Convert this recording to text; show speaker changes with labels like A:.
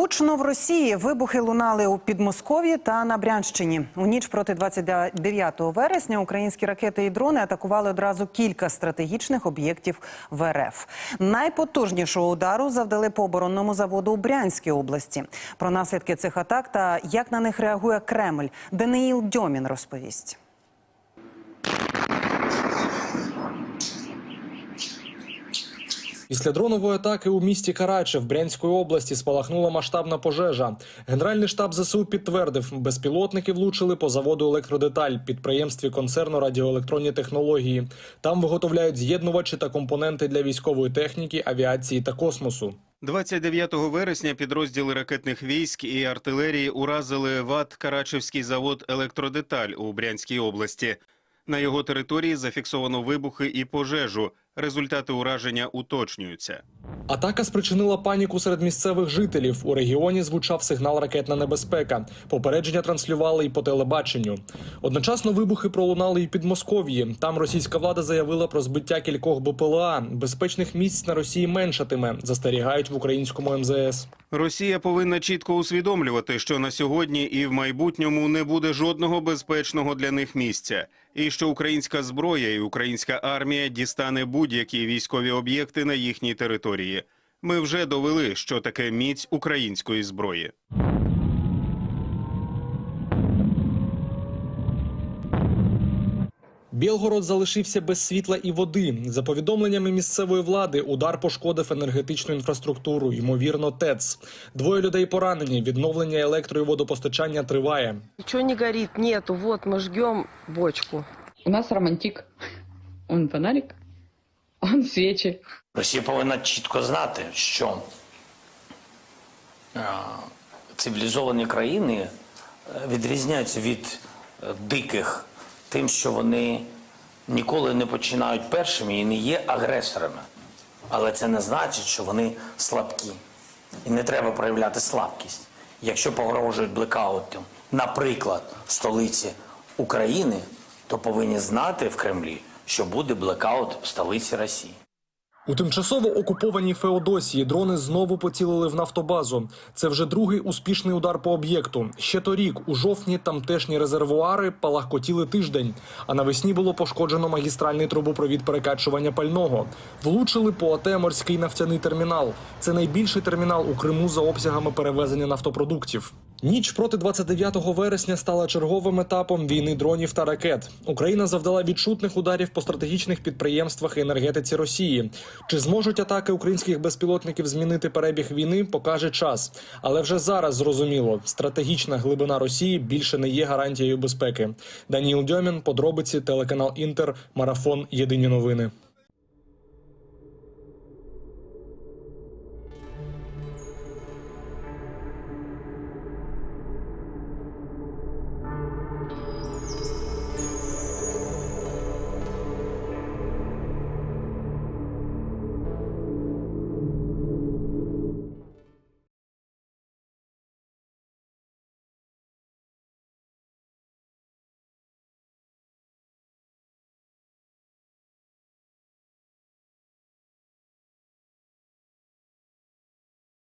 A: Гучно в Росії вибухи лунали у Підмосков'ї та на Брянщині. У ніч проти 29 вересня українські ракети і дрони атакували одразу кілька стратегічних об'єктів в РФ. Найпотужнішого удару завдали по оборонному заводу у Брянській області. Про наслідки цих атак та як на них реагує Кремль. Даниїл Дьомін розповість.
B: Після дронової атаки у місті Карачев Брянської області спалахнула масштабна пожежа. Генеральний штаб ЗСУ підтвердив, безпілотники влучили по заводу електродеталь, підприємстві концерну радіоелектронні технології. Там виготовляють з'єднувачі та компоненти для військової техніки, авіації та космосу.
C: 29 вересня підрозділи ракетних військ і артилерії уразили ВАТ Карачевський завод «Електродеталь» у Брянській області. На його території зафіксовано вибухи і пожежу. Результати ураження уточнюються.
B: Атака спричинила паніку серед місцевих жителів. У регіоні звучав сигнал ракетна небезпека. Попередження транслювали і по телебаченню. Одночасно вибухи пролунали і під Москов'ї. Там російська влада заявила про збиття кількох БПЛА. Безпечних місць на Росії меншатиме, застерігають в українському МЗС.
C: Росія повинна чітко усвідомлювати, що на сьогодні і в майбутньому не буде жодного безпечного для них місця, і що українська зброя і українська армія дістане будь-які військові об'єкти на їхній території. Ми вже довели, що таке міць української зброї.
B: Білгород залишився без світла і води. За повідомленнями місцевої влади, удар пошкодив енергетичну інфраструктуру, ймовірно, ТЕЦ. Двоє людей поранені. Відновлення електро і водопостачання триває.
D: Ничего не горит, нету. Вот мы жгем бочку.
E: У нас романтик. Он фонарик, он свечи.
F: Росія повинна чітко знати, що е, цивілізовані країни е, відрізняються від е, диких тим, що вони ніколи не починають першими і не є агресорами. Але це не значить, що вони слабкі. І не треба проявляти слабкість. Якщо погрожують блекаутом, наприклад, столиці України, то повинні знати в Кремлі, що буде блекаут в столиці Росії.
B: У тимчасово окупованій Феодосії дрони знову поцілили в нафтобазу. Це вже другий успішний удар по об'єкту. Ще торік, у жовтні, тамтешні резервуари палахкотіли тиждень. А навесні було пошкоджено магістральний трубопровід перекачування пального. Влучили по АТ морський нафтяний термінал. Це найбільший термінал у Криму за обсягами перевезення нафтопродуктів. Ніч проти 29 вересня стала черговим етапом війни дронів та ракет. Україна завдала відчутних ударів по стратегічних підприємствах і енергетиці Росії. Чи зможуть атаки українських безпілотників змінити перебіг війни, покаже час. Але вже зараз зрозуміло, стратегічна глибина Росії більше не є гарантією безпеки. Даніл Дьомін, подробиці, телеканал Інтер, марафон Єдині новини.